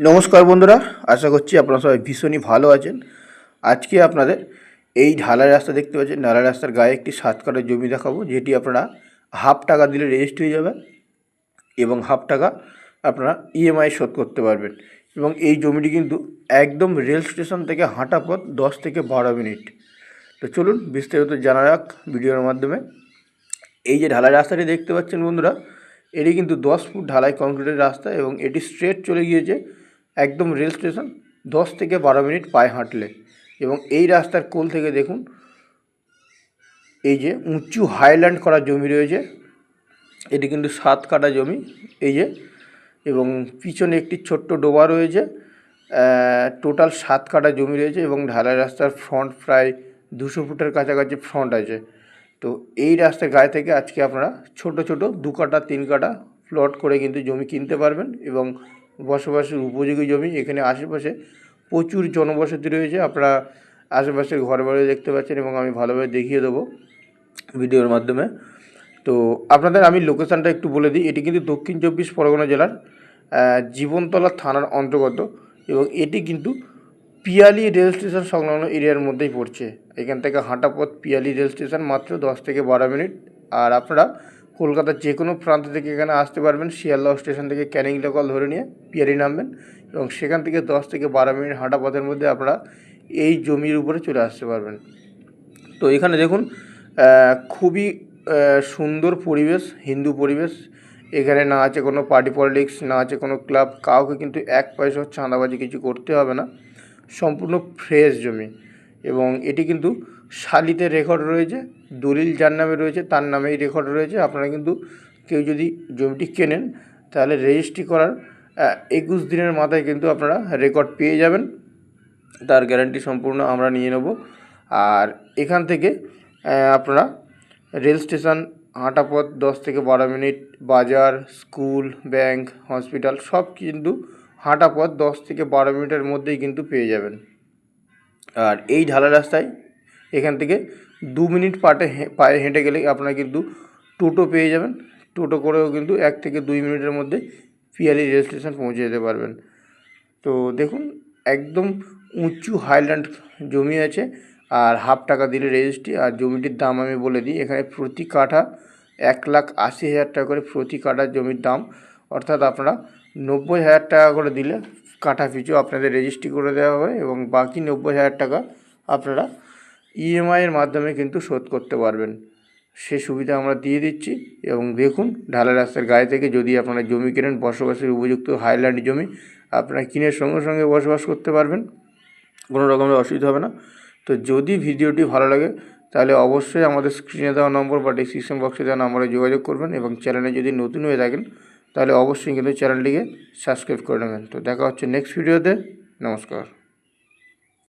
নমস্কার বন্ধুরা, আশা করছি আপনারা সবাই ভীষণই ভালো আছেন। আজকে আপনাদের এই ঢালাই রাস্তা দেখতে পাচ্ছেন। ঢালাই রাস্তার গায়ে একটি সাত কাটার জমি দেখাবো, যেটি আপনারা হাফ টাকা দিলে রেজিস্ট্রি হয়ে যাবে এবং হাফ টাকা আপনারা ইএমআই শোধ করতে পারবেন। এবং এই জমিটি কিন্তু একদম রেল স্টেশন থেকে হাঁটা পথ দশ থেকে বারো মিনিট। তো চলুন বিস্তারিত জানা যাক ভিডিওর মাধ্যমে। এই যে ঢালাই রাস্তাটি দেখতে পাচ্ছেন বন্ধুরা, এটি কিন্তু দশ ফুট ঢালাই কংক্রিটের রাস্তা এবং এটি স্ট্রেট চলে গিয়েছে একদম রেল স্টেশন দশ থেকে বারো মিনিট পায়ে হাঁটলে। এবং এই রাস্তার কোল থেকে দেখুন, এই যে উঁচু হাইল্যান্ড করা জমি রয়েছে, এটি কিন্তু সাত কাটা জমি, এই যে, এবং পিছনে একটি ছোট্ট ডোবা রয়েছে টোটাল সাত কাটা জমি রয়েছে এবং ঢালাই রাস্তার ফ্রন্ট প্রায় দুশো ফুটের কাছাকাছি ফ্রন্ট আছে। তো এই রাস্তার গায়ে থেকে আজকে আপনারা ছোট ছোট দু কাটা তিন কাটা প্লট করে কিন্তু জমি কিনতে পারবেন এবং বসবাসের উপযোগী জমি। এখানে আশেপাশে প্রচুর জনবসতি রয়েছে। আপনারা আশেপাশের ঘর বাড়ি দেখতে পাচ্ছেন এবং আমি ভালোভাবে দেখিয়ে দেবো ভিডিওর মাধ্যমে। তো আপনাদের আমি লোকেশানটা একটু বলে দিই। এটি কিন্তু দক্ষিণ চব্বিশ পরগনা জেলার জীবনতলা থানার অন্তর্গত এবং এটি কিন্তু পিয়ালি রেল স্টেশন সংলগ্ন এরিয়ার মধ্যেই পড়ছে। এখান থেকে হাঁটা পথ পিয়ালি রেল স্টেশন মাত্র দশ থেকে বারো মিনিট। আর আপনারা কলকাতার যে কোনো প্রান্ত থেকে এখানে আসতে পারবেন। শিয়ালদহ স্টেশন থেকে ক্যানিং লোকাল ধরে নিয়ে পিয়ারি নামবেন এবং সেখান থেকে দশ থেকে বারো মিনিট হাঁটা পথের মধ্যে আপনারা এই জমির উপরে চলে আসতে পারবেন। তো এখানে দেখুন খুবই সুন্দর পরিবেশ, হিন্দু পরিবেশ। এখানে না আছে কোনো পার্টি পলিটিক্স, না আছে কোনো ক্লাব, কাউকে কিন্তু এক পয়সা চাঁদাবাজি কিছু করতে হবে না। সম্পূর্ণ ফ্রেশ জমি এবং এটি কিন্তু শালিতে রেকর্ড রয়েছে, দলিল যার নামে রয়েছে তার নামেই রেকর্ড রয়েছে। আপনারা কিন্তু কেউ যদি জমিটি কেনেন, তাহলে রেজিস্ট্রি করার একুশ দিনের মাথায় কিন্তু আপনারা রেকর্ড পেয়ে যাবেন। তার গ্যারান্টি সম্পূর্ণ আমরা নিয়ে নেব। আর এখান থেকে আপনারা রেল স্টেশন হাঁটা পথ দশ থেকে বারো মিনিট, বাজার, স্কুল, ব্যাংক, হসপিটাল, সব কিন্তু হাঁটা পথ দশ থেকে বারো মিনিটের মধ্যেই কিন্তু পেয়ে যাবেন। আর এই ঢালা রাস্তায় এখান থেকে দু মিনিট পাটে পায়ে হেঁটে গেলে আপনারা কিন্তু টোটো পেয়ে যাবেন। টোটো করেও কিন্তু এক থেকে দুই মিনিটের মধ্যে পিয়ালি রেল স্টেশন পৌঁছে যেতে পারবেন। তো দেখুন, একদম উঁচু হাইল্যান্ড জমি আছে আর হাফ টাকা দিলে রেজিস্ট্রি। আর জমিটির দাম আমি বলে দিই, এখানে প্রতি কাঠা এক লাখ আশি হাজার টাকা করে প্রতি কাঠা জমির দাম। অর্থাৎ আপনারা নব্বই হাজার টাকা করে দিলে কাঠা পিছু আপনাদের রেজিস্ট্রি করে দেওয়া হবে এবং বাকি নব্বই হাজার টাকা আপনারা ইএমআইয়ের মাধ্যমে কিন্তু শোধ করতে পারবেন। সে সুবিধা আমরা দিয়ে দিচ্ছি এবং দেখুন ঢালা রাস্তার গায়ে থেকে যদি আপনারা জমি কেনেন, বসবাসের উপযুক্ত হাইল্যান্ড জমি, আপনারা কিনে সঙ্গে সঙ্গে বসবাস করতে পারবেন। কোনো রকমের অসুবিধা হবে না। তো যদি ভিডিওটি ভালো লাগে, তাহলে অবশ্যই আমাদের স্ক্রিনে দেওয়া নম্বর বা ডিসক্রিপশন বক্সে দেওয়া নম্বরে যোগাযোগ করবেন এবং চ্যানেলে যদি নতুন হয়ে থাকেন, তাহলে অবশ্যই কিন্তু চ্যানেলটিকে সাবস্ক্রাইব করে নেবেন। তো দেখা হচ্ছে নেক্সট ভিডিওতে নমস্কার।